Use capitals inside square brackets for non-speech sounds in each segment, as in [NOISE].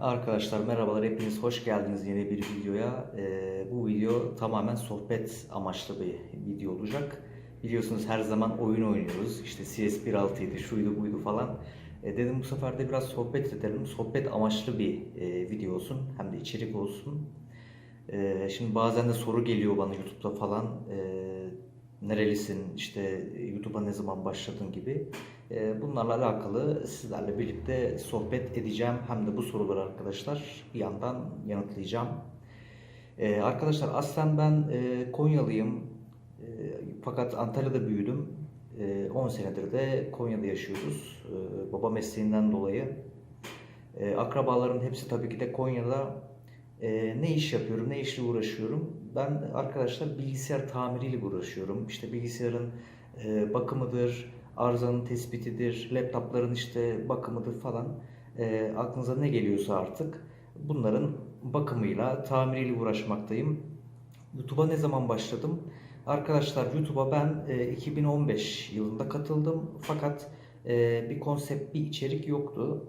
Arkadaşlar merhabalar hepiniz hoş geldiniz yeni bir videoya. Ee, bu video tamamen sohbet amaçlı bir video olacak. Biliyorsunuz her zaman oyun oynuyoruz. İşte CS 1.6'ydı, şuydu buydu falan. E, dedim bu sefer de biraz sohbet edelim. Sohbet amaçlı bir e, video olsun. Hem de içerik olsun. E, şimdi bazen de soru geliyor bana YouTube'da falan. E, nerelisin, işte YouTube'a ne zaman başladın gibi. E, bunlarla alakalı sizlerle birlikte sohbet edeceğim. Hem de bu soruları arkadaşlar bir yandan yanıtlayacağım. E, arkadaşlar aslen ben e, Konyalıyım. Fakat Antalya'da büyüdüm. E, 10 senedir de Konya'da yaşıyoruz. Baba mesleğinden dolayı. Akrabaların hepsi tabii ki de Konya'da. Ne iş yapıyorum, ne işle uğraşıyorum? Ben arkadaşlar bilgisayar tamiriyle uğraşıyorum. İşte bilgisayarın e, bakımıdır, arızanın tespitidir, laptopların işte bakımıdır falan. E, aklınıza ne geliyorsa artık bunların bakımıyla, tamiriyle uğraşmaktayım. YouTube'a ne zaman başladım? Arkadaşlar YouTube'a ben e, 2015 yılında katıldım. Fakat e, bir konsept, bir içerik yoktu.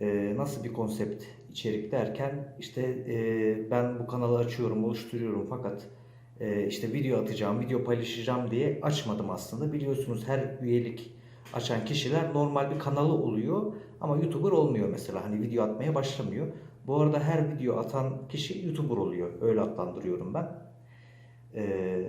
E, nasıl bir konsept içerik derken işte e, ben bu kanalı açıyorum, oluşturuyorum fakat e, işte video atacağım, video paylaşacağım diye açmadım aslında. Biliyorsunuz her üyelik açan kişiler normal bir kanalı oluyor ama YouTuber olmuyor mesela. Hani video atmaya başlamıyor. Bu arada her video atan kişi YouTuber oluyor. Öyle adlandırıyorum ben. E,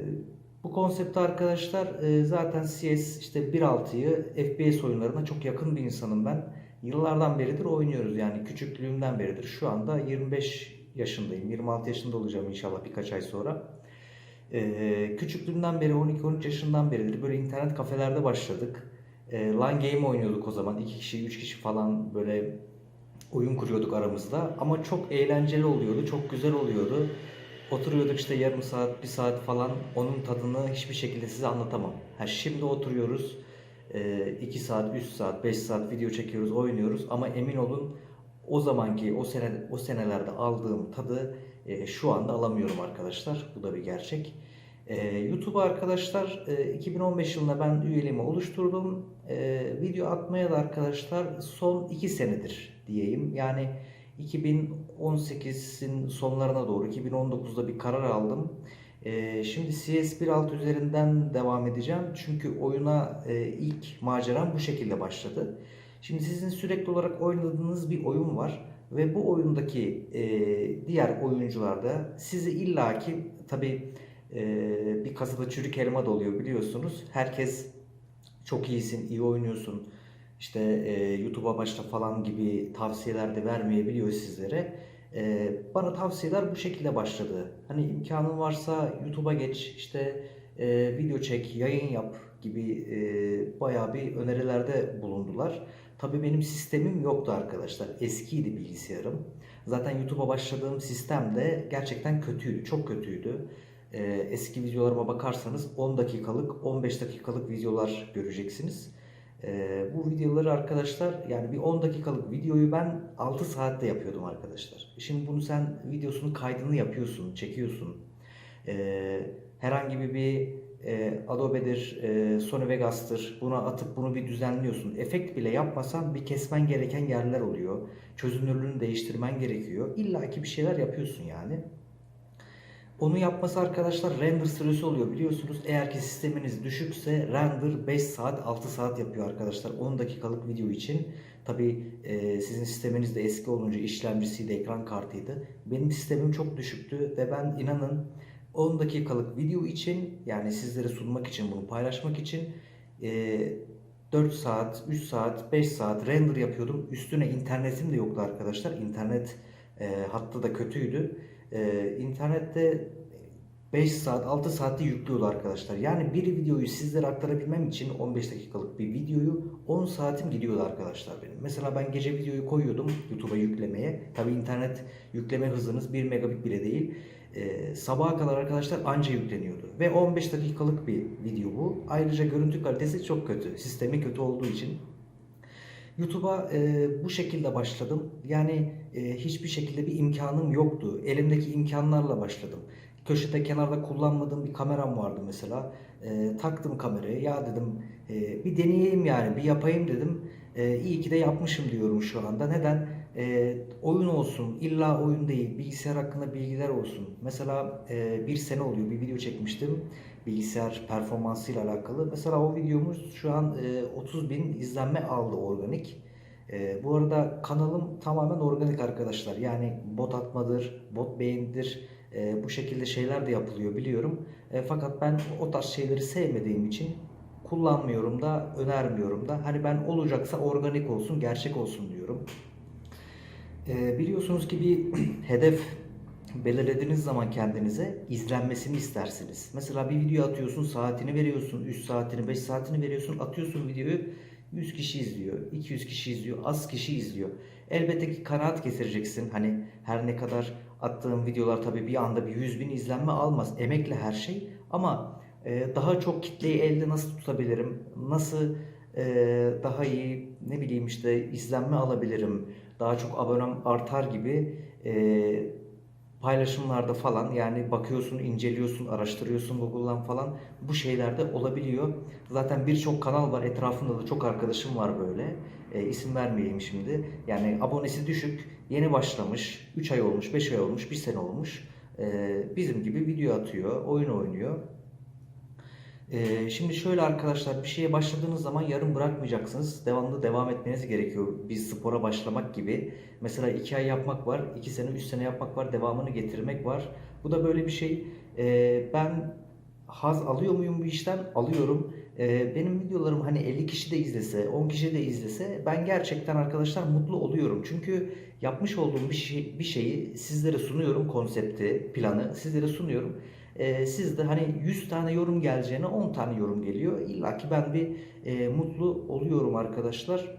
bu konsepte arkadaşlar e, zaten CS işte 1.6'yı FPS oyunlarına çok yakın bir insanım ben. Yıllardan beridir oynuyoruz yani küçüklüğümden beridir. Şu anda 25 yaşındayım. 26 yaşında olacağım inşallah birkaç ay sonra. Ee, küçüklüğümden beri 12-13 yaşından beridir böyle internet kafelerde başladık. Ee, line game oynuyorduk o zaman. 2 kişi, 3 kişi falan böyle oyun kuruyorduk aramızda. Ama çok eğlenceli oluyordu, çok güzel oluyordu. Oturuyorduk işte yarım saat, bir saat falan. Onun tadını hiçbir şekilde size anlatamam. Ha, şimdi oturuyoruz. 2 saat, 3 saat, 5 saat video çekiyoruz, oynuyoruz ama emin olun o zamanki o sene o senelerde aldığım tadı e, şu anda alamıyorum arkadaşlar. Bu da bir gerçek. E, YouTube'a arkadaşlar e, 2015 yılında ben üyeliğimi oluşturdum. E, video atmaya da arkadaşlar son 2 senedir diyeyim. Yani 2018'in sonlarına doğru 2019'da bir karar aldım. Ee, şimdi CS 1.6 üzerinden devam edeceğim. Çünkü oyuna e, ilk maceram bu şekilde başladı. Şimdi sizin sürekli olarak oynadığınız bir oyun var. Ve bu oyundaki e, diğer oyuncular da sizi illaki tabi e, bir kasada çürük elma da oluyor biliyorsunuz. Herkes çok iyisin, iyi oynuyorsun. İşte e, YouTube'a başla falan gibi tavsiyeler de vermeyebiliyor sizlere. Ee, bana tavsiyeler bu şekilde başladı. Hani imkanın varsa YouTube'a geç, işte e, video çek, yayın yap gibi e, bayağı bir önerilerde bulundular. Tabii benim sistemim yoktu arkadaşlar. Eskiydi bilgisayarım. Zaten YouTube'a başladığım sistem de gerçekten kötüydü, çok kötüydü. E, eski videolarıma bakarsanız 10 dakikalık, 15 dakikalık videolar göreceksiniz. Ee, bu videoları arkadaşlar yani bir 10 dakikalık videoyu ben 6 saatte yapıyordum arkadaşlar. Şimdi bunu sen videosunun kaydını yapıyorsun, çekiyorsun. Ee, herhangi bir e, Adobe'dir, e, Sony Vegas'tır buna atıp bunu bir düzenliyorsun. Efekt bile yapmasan bir kesmen gereken yerler oluyor. Çözünürlüğünü değiştirmen gerekiyor. İlla ki bir şeyler yapıyorsun yani. Onu yapması arkadaşlar render süresi oluyor biliyorsunuz. Eğer ki sisteminiz düşükse render 5 saat 6 saat yapıyor arkadaşlar 10 dakikalık video için. Tabi e, sizin sisteminiz de eski olunca işlemcisiydi, ekran kartıydı. Benim sistemim çok düşüktü ve ben inanın 10 dakikalık video için yani sizlere sunmak için bunu paylaşmak için e, 4 saat, 3 saat, 5 saat render yapıyordum. Üstüne internetim de yoktu arkadaşlar. İnternet e, hattı da kötüydü. Ee, internette 5 saat 6 saatte yüklüyordu arkadaşlar. Yani bir videoyu sizlere aktarabilmem için 15 dakikalık bir videoyu 10 saatim gidiyordu arkadaşlar benim. Mesela ben gece videoyu koyuyordum YouTube'a yüklemeye. Tabi internet yükleme hızınız 1 megabit bile değil. Ee, sabaha kadar arkadaşlar anca yükleniyordu. Ve 15 dakikalık bir video bu. Ayrıca görüntü kalitesi çok kötü. Sistemi kötü olduğu için YouTube'a e, bu şekilde başladım. Yani e, hiçbir şekilde bir imkanım yoktu. Elimdeki imkanlarla başladım. Köşede kenarda kullanmadığım bir kameram vardı mesela. E, taktım kamerayı. Ya dedim e, bir deneyeyim yani bir yapayım dedim. E, iyi ki de yapmışım diyorum şu anda. Neden? e, oyun olsun, illa oyun değil, bilgisayar hakkında bilgiler olsun. Mesela e, bir sene oluyor bir video çekmiştim bilgisayar performansıyla alakalı. Mesela o videomuz şu an e, 30 bin izlenme aldı organik. E, bu arada kanalım tamamen organik arkadaşlar. Yani bot atmadır, bot beğenidir. E, bu şekilde şeyler de yapılıyor biliyorum. E, fakat ben o tarz şeyleri sevmediğim için kullanmıyorum da önermiyorum da. Hani ben olacaksa organik olsun, gerçek olsun diyorum. E, biliyorsunuz ki bir [CLEARS THROAT] hedef belirlediğiniz zaman kendinize izlenmesini istersiniz. Mesela bir video atıyorsun, saatini veriyorsun, 3 saatini, 5 saatini veriyorsun, atıyorsun videoyu 100 kişi izliyor, 200 kişi izliyor, az kişi izliyor. Elbette ki kanaat getireceksin. Hani her ne kadar attığım videolar tabii bir anda bir 100 bin izlenme almaz. Emekle her şey. Ama e, daha çok kitleyi elde nasıl tutabilirim? Nasıl e, daha iyi ne bileyim işte izlenme alabilirim? Daha çok abonem artar gibi e, paylaşımlarda falan yani bakıyorsun, inceliyorsun, araştırıyorsun Google'dan falan bu şeylerde olabiliyor. Zaten birçok kanal var. Etrafımda da çok arkadaşım var böyle. E, isim vermeyeyim şimdi. Yani abonesi düşük, yeni başlamış, 3 ay olmuş, 5 ay olmuş, 1 sene olmuş. E, bizim gibi video atıyor, oyun oynuyor. Ee, şimdi şöyle arkadaşlar bir şeye başladığınız zaman yarım bırakmayacaksınız. Devamlı devam etmeniz gerekiyor. Bir spora başlamak gibi. Mesela 2 ay yapmak var, 2 sene, 3 sene yapmak var, devamını getirmek var. Bu da böyle bir şey. Ee, ben haz alıyor muyum bu işten? Alıyorum. Ee, benim videolarım hani 50 kişi de izlese, 10 kişi de izlese ben gerçekten arkadaşlar mutlu oluyorum. Çünkü yapmış olduğum bir, şey, bir şeyi sizlere sunuyorum, konsepti, planı sizlere sunuyorum. Ee, siz de hani 100 tane yorum geleceğine 10 tane yorum geliyor. İlla ki ben bir e, mutlu oluyorum arkadaşlar.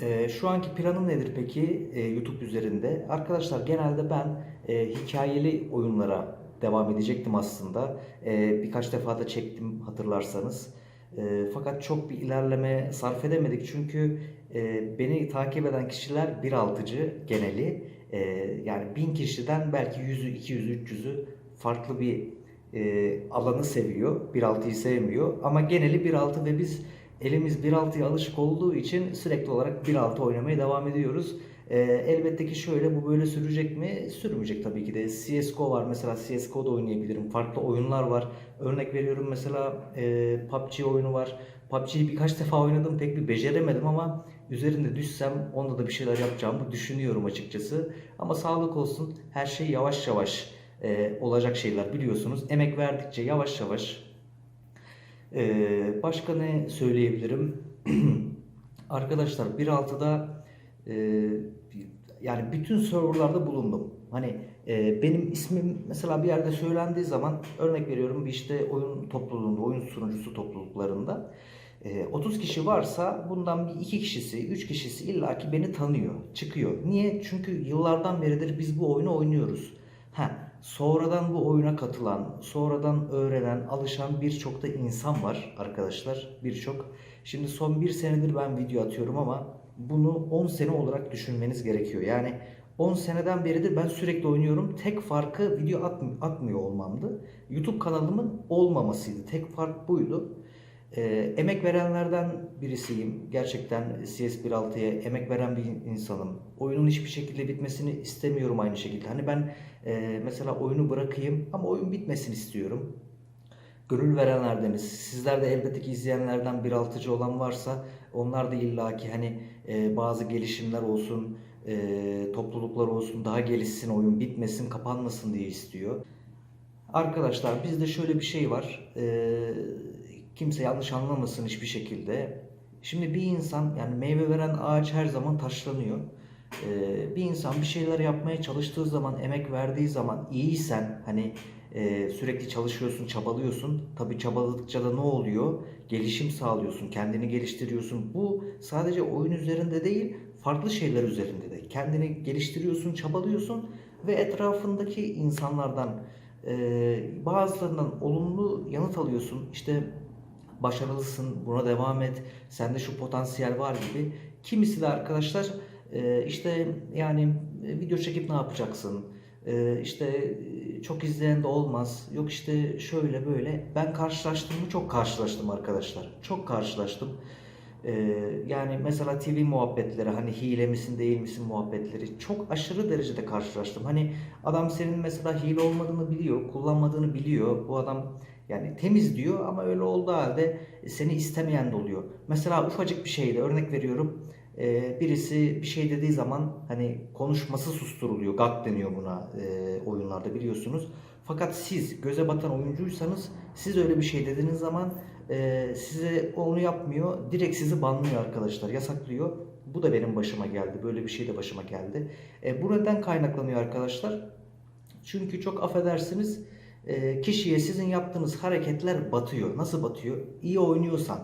E, şu anki planım nedir peki e, YouTube üzerinde? Arkadaşlar genelde ben e, hikayeli oyunlara devam edecektim aslında. E, birkaç defa da çektim hatırlarsanız. E, fakat çok bir ilerleme sarf edemedik çünkü e, beni takip eden kişiler 1.6'cı geneli. E, yani 1000 kişiden belki 100'ü, 200'ü, 300'ü farklı bir e, alanı seviyor. 1.6'yı sevmiyor. Ama geneli 1.6 ve biz elimiz 1.6'ya alışık olduğu için sürekli olarak 1.6 oynamaya devam ediyoruz. E, elbette ki şöyle bu böyle sürecek mi? Sürmeyecek tabii ki de. CSGO var mesela CSGO'da oynayabilirim. Farklı oyunlar var. Örnek veriyorum mesela e, PUBG oyunu var. PUBG'yi birkaç defa oynadım pek bir beceremedim ama üzerinde düşsem onda da bir şeyler yapacağımı düşünüyorum açıkçası. Ama sağlık olsun her şey yavaş yavaş e, olacak şeyler biliyorsunuz. Emek verdikçe yavaş yavaş e, başka ne söyleyebilirim? [CLEARS THROAT] Arkadaşlar 1.6'da e, yani bütün serverlarda bulundum. Hani e, benim ismim mesela bir yerde söylendiği zaman örnek veriyorum bir işte oyun topluluğunda, oyun sunucusu topluluklarında e, 30 kişi varsa bundan bir iki kişisi, üç kişisi illaki beni tanıyor, çıkıyor. Niye? Çünkü yıllardan beridir biz bu oyunu oynuyoruz. Ha, sonradan bu oyuna katılan, sonradan öğrenen, alışan birçok da insan var arkadaşlar. Birçok. Şimdi son bir senedir ben video atıyorum ama bunu 10 sene olarak düşünmeniz gerekiyor. Yani 10 seneden beridir ben sürekli oynuyorum. Tek farkı video atm- atmıyor olmamdı. YouTube kanalımın olmamasıydı. Tek fark buydu. E, emek verenlerden birisiyim. Gerçekten CS1.6'ya emek veren bir insanım. Oyunun hiçbir şekilde bitmesini istemiyorum aynı şekilde. Hani ben e, mesela oyunu bırakayım ama oyun bitmesini istiyorum. Gönül verenlerdeniz. Sizler de elbette ki izleyenlerden 1.6'cı olan varsa onlar da illaki hani e, bazı gelişimler olsun, e, topluluklar olsun, daha gelişsin oyun, bitmesin, kapanmasın diye istiyor. Arkadaşlar bizde şöyle bir şey var. E, kimse yanlış anlamasın hiçbir şekilde. Şimdi bir insan yani meyve veren ağaç her zaman taşlanıyor. Ee, bir insan bir şeyler yapmaya çalıştığı zaman, emek verdiği zaman iyiysen hani e, sürekli çalışıyorsun, çabalıyorsun. Tabii çabaladıkça da ne oluyor? Gelişim sağlıyorsun, kendini geliştiriyorsun. Bu sadece oyun üzerinde değil, farklı şeyler üzerinde de. Kendini geliştiriyorsun, çabalıyorsun ve etrafındaki insanlardan e, bazılarından olumlu yanıt alıyorsun. İşte başarılısın, buna devam et, sende şu potansiyel var gibi. Kimisi de arkadaşlar e, işte yani e, video çekip ne yapacaksın? E, işte çok izleyen de olmaz. Yok işte şöyle böyle. Ben karşılaştım mı? Çok karşılaştım arkadaşlar. Çok karşılaştım. Yani mesela TV muhabbetleri hani hile misin değil misin muhabbetleri çok aşırı derecede karşılaştım. Hani adam senin mesela hile olmadığını biliyor, kullanmadığını biliyor. Bu adam yani temiz diyor ama öyle olduğu halde seni istemeyen de oluyor. Mesela ufacık bir şeyde örnek veriyorum. Ee, birisi bir şey dediği zaman hani konuşması susturuluyor. Gag deniyor buna e, oyunlarda biliyorsunuz. Fakat siz göze batan oyuncuysanız siz öyle bir şey dediğiniz zaman e, size onu yapmıyor. Direkt sizi banlıyor arkadaşlar. Yasaklıyor. Bu da benim başıma geldi. Böyle bir şey de başıma geldi. E, bu neden kaynaklanıyor arkadaşlar? Çünkü çok affedersiniz e, kişiye sizin yaptığınız hareketler batıyor. Nasıl batıyor? İyi oynuyorsan,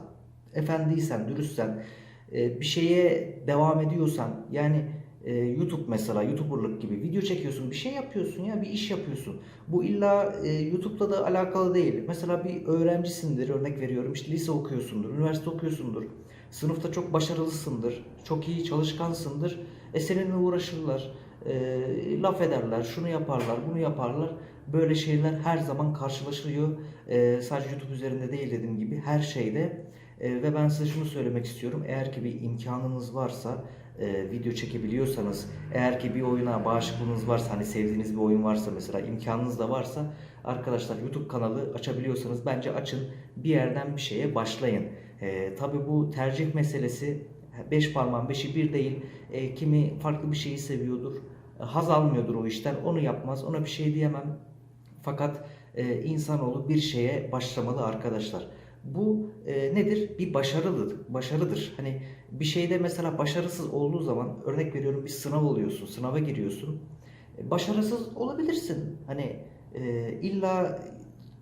efendiysen, dürüstsen, e, bir şeye devam ediyorsan yani e, YouTube mesela YouTuber'lık gibi video çekiyorsun, bir şey yapıyorsun ya, bir iş yapıyorsun. Bu illa e, YouTube'la da alakalı değil. Mesela bir öğrencisindir, örnek veriyorum. işte lise okuyorsundur, üniversite okuyorsundur. Sınıfta çok başarılısındır, çok iyi çalışkansındır. E seninle uğraşırlar, e, laf ederler, şunu yaparlar, bunu yaparlar. Böyle şeyler her zaman karşılaşılıyor. E, sadece YouTube üzerinde değil dediğim gibi her şeyde. E, ve ben size şunu söylemek istiyorum. Eğer ki bir imkanınız varsa, e, video çekebiliyorsanız, eğer ki bir oyuna bağışıklığınız varsa, hani sevdiğiniz bir oyun varsa mesela, imkanınız da varsa arkadaşlar YouTube kanalı açabiliyorsanız bence açın. Bir yerden bir şeye başlayın. E, tabii bu tercih meselesi. Beş parmağın beşi bir değil. E, kimi farklı bir şeyi seviyordur. E, Haz almıyordur o işten. Onu yapmaz. Ona bir şey diyemem. Fakat e, insanoğlu bir şeye başlamalı arkadaşlar. Bu e, nedir? Bir başarılıdır. Başarıdır. Hani bir şeyde mesela başarısız olduğu zaman örnek veriyorum bir sınav oluyorsun, sınava giriyorsun. E, başarısız olabilirsin. Hani e, illa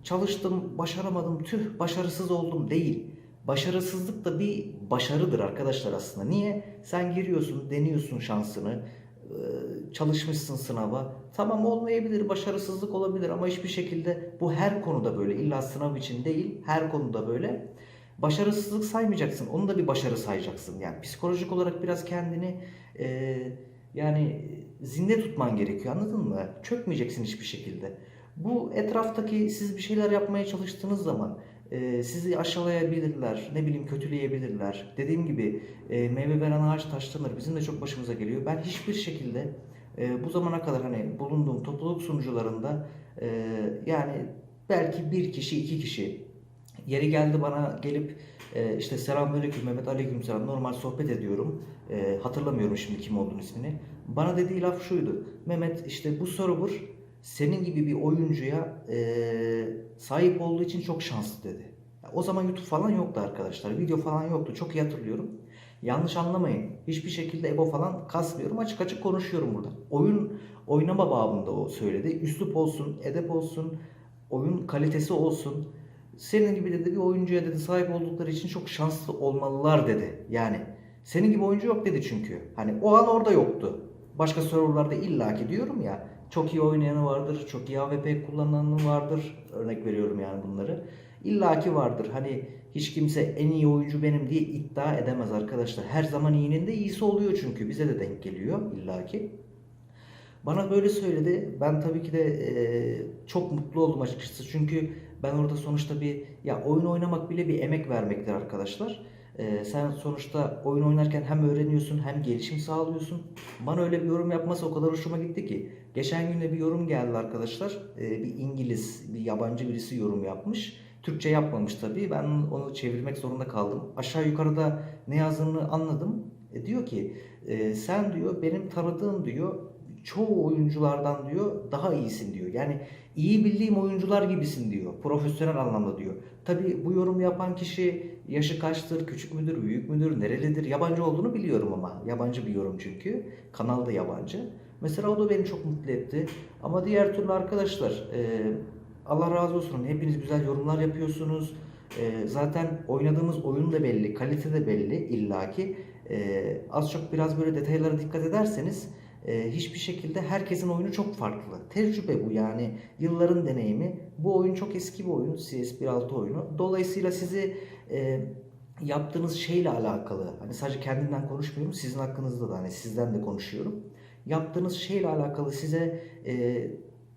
çalıştım, başaramadım, tüh başarısız oldum değil. Başarısızlık da bir başarıdır arkadaşlar aslında. Niye? Sen giriyorsun, deniyorsun şansını, çalışmışsın sınava. Tamam olmayabilir, başarısızlık olabilir ama hiçbir şekilde bu her konuda böyle. İlla sınav için değil, her konuda böyle. Başarısızlık saymayacaksın, onu da bir başarı sayacaksın. Yani psikolojik olarak biraz kendini e, yani zinde tutman gerekiyor anladın mı? Çökmeyeceksin hiçbir şekilde. Bu etraftaki siz bir şeyler yapmaya çalıştığınız zaman e, sizi aşağılayabilirler, ne bileyim kötüleyebilirler. Dediğim gibi e, meyve veren ağaç taşlanır. Bizim de çok başımıza geliyor. Ben hiçbir şekilde e, bu zamana kadar hani bulunduğum topluluk sunucularında e, yani belki bir kişi, iki kişi yeri geldi bana gelip e, işte selamünaleyküm Mehmet aleykümselam normal sohbet ediyorum. E, hatırlamıyorum şimdi kim olduğunu ismini. Bana dediği laf şuydu. Mehmet işte bu server senin gibi bir oyuncuya e, sahip olduğu için çok şanslı dedi. O zaman YouTube falan yoktu arkadaşlar. Video falan yoktu. Çok iyi hatırlıyorum. Yanlış anlamayın. Hiçbir şekilde ego falan kasmıyorum. Açık açık konuşuyorum burada. Oyun oynama babında o söyledi. Üslup olsun, edep olsun, oyun kalitesi olsun. Senin gibi dedi bir oyuncuya dedi sahip oldukları için çok şanslı olmalılar dedi. Yani senin gibi oyuncu yok dedi çünkü. Hani o an orada yoktu. Başka serverlarda illaki diyorum ya çok iyi oynayanı vardır, çok iyi AWP kullananı vardır. Örnek veriyorum yani bunları. İllaki vardır. Hani hiç kimse en iyi oyuncu benim diye iddia edemez arkadaşlar. Her zaman iyinin de iyisi oluyor çünkü bize de denk geliyor illaki. Bana böyle söyledi. Ben tabii ki de e, çok mutlu oldum açıkçası. Çünkü ben orada sonuçta bir ya oyun oynamak bile bir emek vermektir arkadaşlar. E, sen sonuçta oyun oynarken hem öğreniyorsun hem gelişim sağlıyorsun. Bana öyle bir yorum yapması o kadar hoşuma gitti ki. Geçen gün de bir yorum geldi arkadaşlar. E, bir İngiliz, bir yabancı birisi yorum yapmış. Türkçe yapmamış tabii. Ben onu çevirmek zorunda kaldım. Aşağı yukarıda ne yazdığını anladım. E, diyor ki e, sen diyor benim tanıdığım diyor çoğu oyunculardan diyor daha iyisin diyor. Yani iyi bildiğim oyuncular gibisin diyor. Profesyonel anlamda diyor. Tabi bu yorum yapan kişi yaşı kaçtır, küçük müdür, büyük müdür, nerelidir, yabancı olduğunu biliyorum ama. Yabancı bir yorum çünkü. Kanal da yabancı. Mesela o da beni çok mutlu etti. Ama diğer türlü arkadaşlar e, Allah razı olsun. Hepiniz güzel yorumlar yapıyorsunuz. E, zaten oynadığımız oyun da belli, kalite de belli illaki. E, az çok biraz böyle detaylara dikkat ederseniz e, hiçbir şekilde herkesin oyunu çok farklı. Tecrübe bu yani yılların deneyimi. Bu oyun çok eski bir oyun CS 1.6 oyunu. Dolayısıyla sizi e, yaptığınız şeyle alakalı hani sadece kendimden konuşmuyorum sizin hakkınızda da hani sizden de konuşuyorum. Yaptığınız şeyle alakalı size e,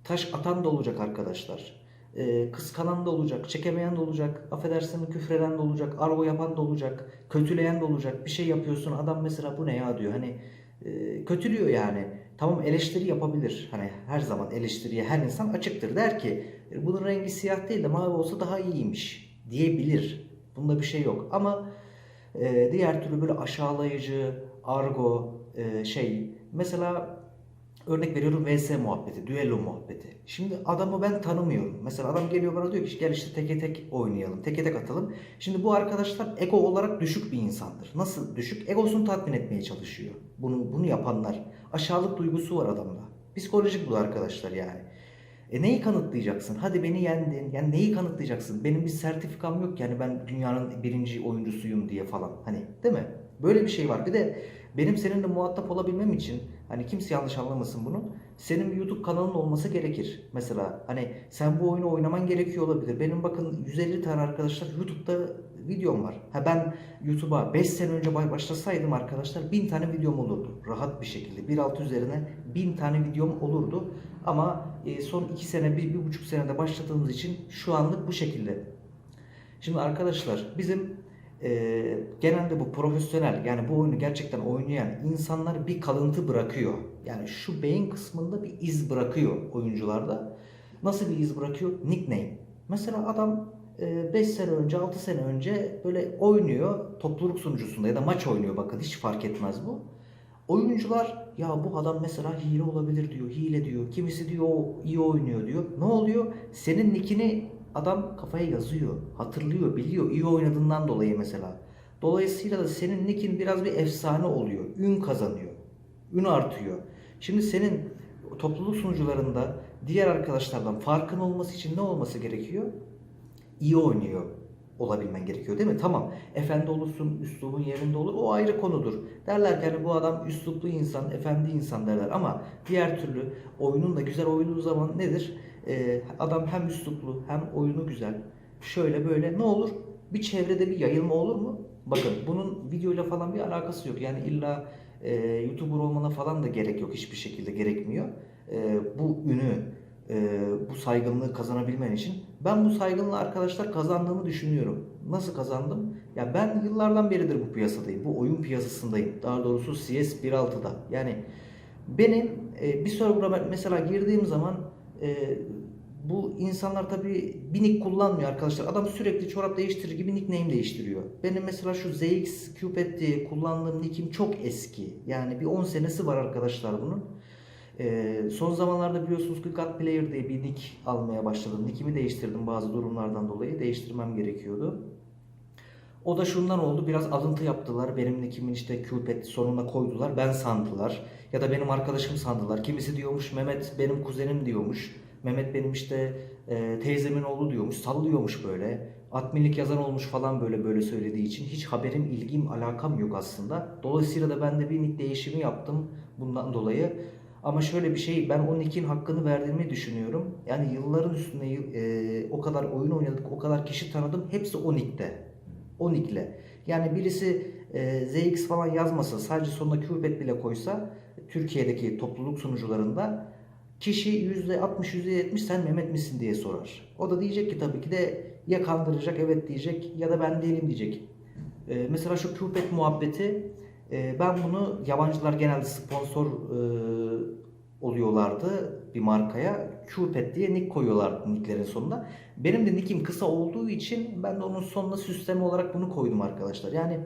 taş atan da olacak arkadaşlar. e, kıskanan da olacak, çekemeyen de olacak, affedersin küfreden de olacak, argo yapan da olacak, kötüleyen de olacak. Bir şey yapıyorsun adam mesela bu ne ya diyor. Hani e, kötülüyor yani. Tamam eleştiri yapabilir. Hani her zaman eleştiriye her insan açıktır. Der ki "E, bunun rengi siyah değil de mavi olsa daha iyiymiş diyebilir. Bunda bir şey yok. Ama e, diğer türlü böyle aşağılayıcı, argo e, şey mesela örnek veriyorum VS muhabbeti, düello muhabbeti. Şimdi adamı ben tanımıyorum. Mesela adam geliyor bana diyor ki gel işte teke tek oynayalım, teke tek atalım. Şimdi bu arkadaşlar ego olarak düşük bir insandır. Nasıl düşük? Egosunu tatmin etmeye çalışıyor. Bunu bunu yapanlar. Aşağılık duygusu var adamda. Psikolojik bu arkadaşlar yani. E neyi kanıtlayacaksın? Hadi beni yendin. Yani neyi kanıtlayacaksın? Benim bir sertifikam yok yani ben dünyanın birinci oyuncusuyum diye falan. Hani değil mi? Böyle bir şey var. Bir de benim seninle muhatap olabilmem için hani kimse yanlış anlamasın bunu. Senin bir YouTube kanalın olması gerekir. Mesela hani sen bu oyunu oynaman gerekiyor olabilir. Benim bakın 150 tane arkadaşlar YouTube'da videom var. Ha ben YouTube'a 5 sene önce başlasaydım arkadaşlar 1000 tane videom olurdu. Rahat bir şekilde. 1.6 üzerine 1000 tane videom olurdu. Ama e, son 2 sene, 1,5 senede başladığımız için şu anlık bu şekilde. Şimdi arkadaşlar bizim e, genelde bu profesyonel yani bu oyunu gerçekten oynayan insanlar bir kalıntı bırakıyor. Yani şu beyin kısmında bir iz bırakıyor oyuncularda. Nasıl bir iz bırakıyor? Nickname. Mesela adam 5 sene önce, 6 sene önce böyle oynuyor topluluk sunucusunda ya da maç oynuyor bakın hiç fark etmez bu. Oyuncular ya bu adam mesela hile olabilir diyor, hile diyor. Kimisi diyor iyi oynuyor diyor. Ne oluyor? Senin nickini adam kafaya yazıyor, hatırlıyor, biliyor iyi oynadığından dolayı mesela. Dolayısıyla da senin nickin biraz bir efsane oluyor. Ün kazanıyor. Ün artıyor. Şimdi senin topluluk sunucularında diğer arkadaşlardan farkın olması için ne olması gerekiyor? iyi oynuyor olabilmen gerekiyor değil mi? Tamam. Efendi olursun, üslubun yerinde olur. O ayrı konudur. Derler ki hani bu adam üsluplu insan, efendi insan derler. Ama diğer türlü oyunun da güzel oynadığı zaman nedir? Ee, adam hem üsluplu hem oyunu güzel. Şöyle böyle ne olur? Bir çevrede bir yayılma olur mu? Bakın bunun videoyla falan bir alakası yok. Yani illa e, YouTuber olmana falan da gerek yok. Hiçbir şekilde gerekmiyor. E, bu ünü e, bu saygınlığı kazanabilmen için ben bu saygınlığı arkadaşlar kazandığımı düşünüyorum. Nasıl kazandım? Ya ben yıllardan beridir bu piyasadayım. Bu oyun piyasasındayım. Daha doğrusu CS 1.6'da. Yani benim e, bir server'a mesela girdiğim zaman e, bu insanlar tabi bir nick kullanmıyor arkadaşlar. Adam sürekli çorap değiştirir gibi nickname değiştiriyor. Benim mesela şu ZX Cupid diye kullandığım nickim çok eski. Yani bir 10 senesi var arkadaşlar bunun. Ee, son zamanlarda biliyorsunuz ki God Player diye bir nick almaya başladım. Nickimi değiştirdim bazı durumlardan dolayı. Değiştirmem gerekiyordu. O da şundan oldu. Biraz alıntı yaptılar. Benim nickimin işte Cupid sonuna koydular. Ben sandılar. Ya da benim arkadaşım sandılar. Kimisi diyormuş Mehmet benim kuzenim diyormuş. Mehmet benim işte e, teyzemin oğlu diyormuş. Sallıyormuş böyle. Adminlik yazan olmuş falan böyle böyle söylediği için. Hiç haberim, ilgim, alakam yok aslında. Dolayısıyla da ben de bir nick değişimi yaptım bundan dolayı. Ama şöyle bir şey, ben o nick'in hakkını verdiğimi düşünüyorum. Yani yılların üstünde e, o kadar oyun oynadık, o kadar kişi tanıdım. Hepsi o nick'te. O nick'le. Yani birisi e, ZX falan yazmasa, sadece sonuna Cupid bile koysa, Türkiye'deki topluluk sunucularında kişi %60, %70 sen Mehmet misin diye sorar. O da diyecek ki tabii ki de ya kandıracak, evet diyecek ya da ben değilim diyecek. E, mesela şu Cupid muhabbeti e, ben bunu yabancılar genelde sponsor e, oluyorlardı bir markaya. Cupid diye nick koyuyorlardı nicklerin sonuna. Benim de nickim kısa olduğu için ben de onun sonuna süsleme olarak bunu koydum arkadaşlar. Yani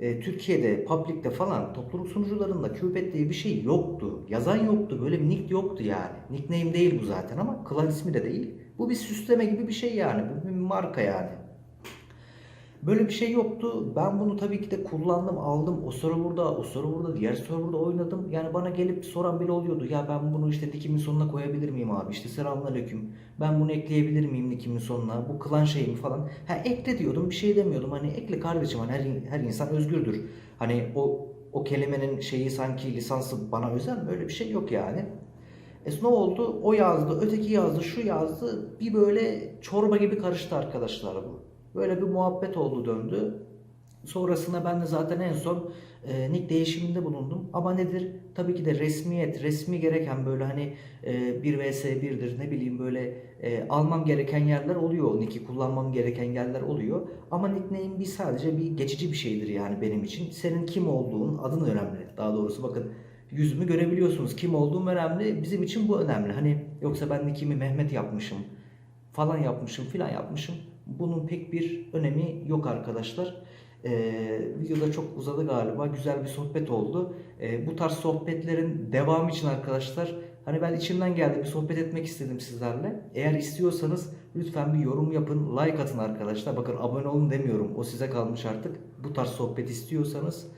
e, Türkiye'de, public'te falan topluluk sunucularında Cupid diye bir şey yoktu. Yazan yoktu. Böyle bir nick yoktu yani. Nickname değil bu zaten ama klan ismi de değil. Bu bir süsleme gibi bir şey yani. Bu bir marka yani. Böyle bir şey yoktu. Ben bunu tabii ki de kullandım, aldım. O serverda, o serverda, diğer serverda oynadım. Yani bana gelip soran bile oluyordu. Ya ben bunu işte nickimin sonuna koyabilir miyim abi? İşte selamünaleyküm. Ben bunu ekleyebilir miyim nickimin sonuna? Bu klan şeyimi falan. Ha ekle diyordum. Bir şey demiyordum. Hani ekle kardeşim. Hani her, her insan özgürdür. Hani o o kelimenin şeyi sanki lisansı bana özel böyle bir şey yok yani. E ne oldu? O yazdı, öteki yazdı, şu yazdı. Bir böyle çorba gibi karıştı arkadaşlar bu. Böyle bir muhabbet oldu döndü. Sonrasında ben de zaten en son e, nick değişiminde bulundum. Ama nedir? Tabii ki de resmiyet, resmi gereken böyle hani e, 1 vs 1'dir ne bileyim böyle e, almam gereken yerler oluyor. Nick'i kullanmam gereken yerler oluyor. Ama nickname bir sadece bir geçici bir şeydir yani benim için. Senin kim olduğun, adın önemli. Daha doğrusu bakın yüzümü görebiliyorsunuz. Kim olduğum önemli. Bizim için bu önemli. Hani yoksa ben nickimi Mehmet yapmışım falan yapmışım filan yapmışım. Bunun pek bir önemi yok arkadaşlar. Ee, videoda çok uzadı galiba. Güzel bir sohbet oldu. Ee, bu tarz sohbetlerin devamı için arkadaşlar hani ben içimden geldi bir sohbet etmek istedim sizlerle. Eğer istiyorsanız lütfen bir yorum yapın, like atın arkadaşlar. Bakın abone olun demiyorum. O size kalmış artık. Bu tarz sohbet istiyorsanız.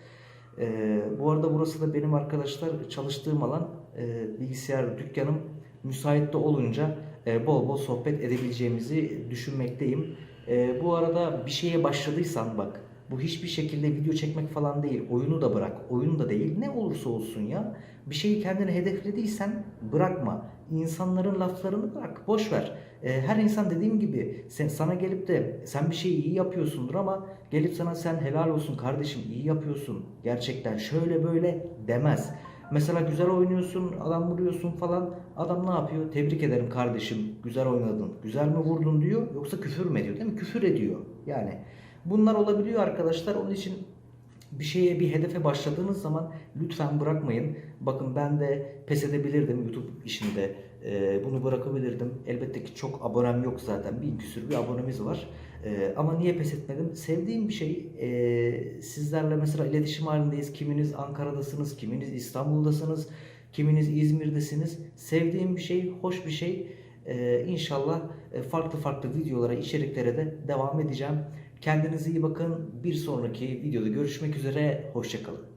Ee, bu arada burası da benim arkadaşlar çalıştığım alan. Ee, bilgisayar dükkanım müsait de olunca e, bol bol sohbet edebileceğimizi düşünmekteyim. E, bu arada bir şeye başladıysan bak bu hiçbir şekilde video çekmek falan değil. Oyunu da bırak. Oyun da değil. Ne olursa olsun ya. Bir şeyi kendine hedeflediysen bırakma. İnsanların laflarını bırak. Boş ver. E, her insan dediğim gibi sen, sana gelip de sen bir şeyi iyi yapıyorsundur ama gelip sana sen helal olsun kardeşim iyi yapıyorsun. Gerçekten şöyle böyle demez. Mesela güzel oynuyorsun, adam vuruyorsun falan. Adam ne yapıyor? Tebrik ederim kardeşim, güzel oynadın. Güzel mi vurdun diyor yoksa küfür mü ediyor değil mi? Küfür ediyor. Yani bunlar olabiliyor arkadaşlar. Onun için bir şeye bir hedefe başladığınız zaman lütfen bırakmayın. Bakın ben de pes edebilirdim YouTube işinde. Ee, bunu bırakabilirdim. Elbette ki çok abonem yok zaten. Bir küsür bir abonemiz var. Ee, ama niye pes etmedim? Sevdiğim bir şey. Ee, sizlerle mesela iletişim halindeyiz. Kiminiz Ankara'dasınız, kiminiz İstanbul'dasınız, kiminiz İzmir'desiniz. Sevdiğim bir şey, hoş bir şey. Ee, inşallah e, farklı farklı videolara, içeriklere de devam edeceğim. Kendinize iyi bakın. Bir sonraki videoda görüşmek üzere. Hoşçakalın.